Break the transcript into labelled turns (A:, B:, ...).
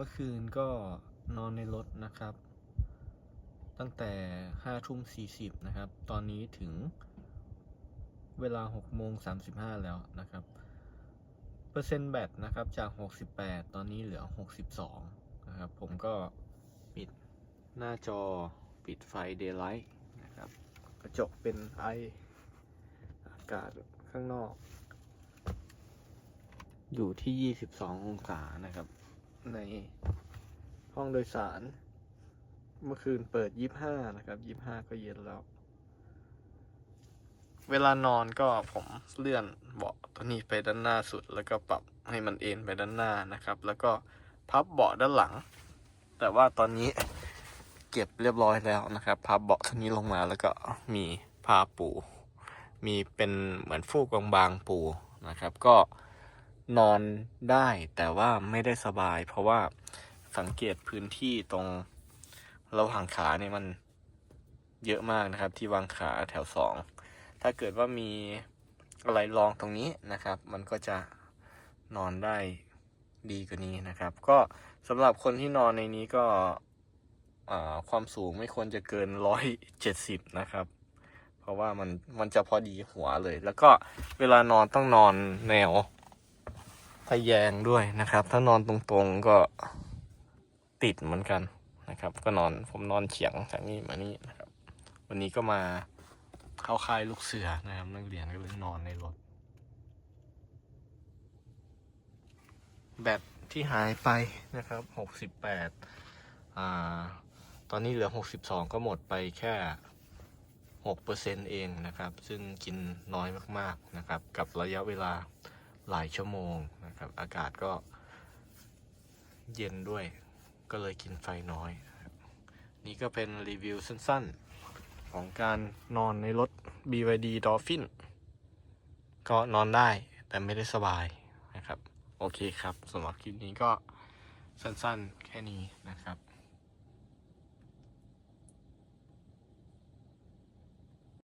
A: เมื่อคืนก็นอนในรถนะครับ ตั้งแต่ห้าทุ่มสี่สิบนะครับ ตอนนี้ถึงเวลาหกโมงสามสิบห้าแล้วนะครับ เปอร์เซ็นต์แบตนะครับจากหกสิบแปดตอนนี้เหลือหกสิบสองนะครับ ผมก็ปิดหน้าจอปิดไฟ daylight นะครับ กระจกเป็นไออากาศข้างนอก อยู่ที่ 22 องศานะครับ ในห้องโดยสาร เมื่อคืนเปิด25นะครับ25ก็เย็นแล้ว เวลานอนก็ผมเลื่อนเบาะตัวนี้ไปด้านหน้าสุด แล้วก็ปรับให้มันเอ็นไปด้านหน้านะครับ แล้วก็พับเบาะด้านหลัง แต่ว่าตอนนี้เก็บเรียบร้อยแล้วนะครับ พับเบาะตัวนี้ลงมาแล้วก็มีผ้าปู มีเป็นเหมือนฟูกบางๆปูนะครับ ก็ นอนได้แต่ว่าไม่ได้สบาย เพราะว่าสังเกตพื้นที่ตรงระหว่างขาเนี่ยมันเยอะมากนะครับ ที่วางขาแถวสองถ้าเกิดว่ามีอะไรรองตรงนี้นะครับ มันก็จะนอนได้ดีกว่านี้นะครับ ก็สำหรับคนที่นอนในนี้ก็ความสูงไม่ควรจะเกินร้อยเจ็ดสิบนะครับ เพราะว่ามันมันจะพอดีหัวเลย แล้วก็เวลานอนต้องนอนแนว ทะแยงด้วยนะครับ ถ้านอนตรงๆก็ติดเหมือนกันนะครับ ก็นอนผมนอนเฉียงจากนี้มานี่นะครับ วันนี้ก็มาเข้าค่ายลูกเสือนะครับ นักเรียนก็เลยนอนในรถ แบตที่หายไปนะครับหกสิบแปดอ่า ตอนนี้เหลือหกสิบองก็หมดไปแค่หกเปอร์เซ็นเองนะครับ ซึ่งกินน้อยมากๆนะครับ กับระยะเวลา หลายชั่วโมงนะครับ อากาศก็เย็นด้วย ก็เลยกินไฟน้อย นี่ก็เป็นรีวิวสั้นๆ ของการนอนในรถ BYD Dolphin ก็นอนได้แต่ไม่ได้สบายนะครับ โอเคครับสำหรับคลิปนี้ก็สั้นๆ แค่นี้นะครับ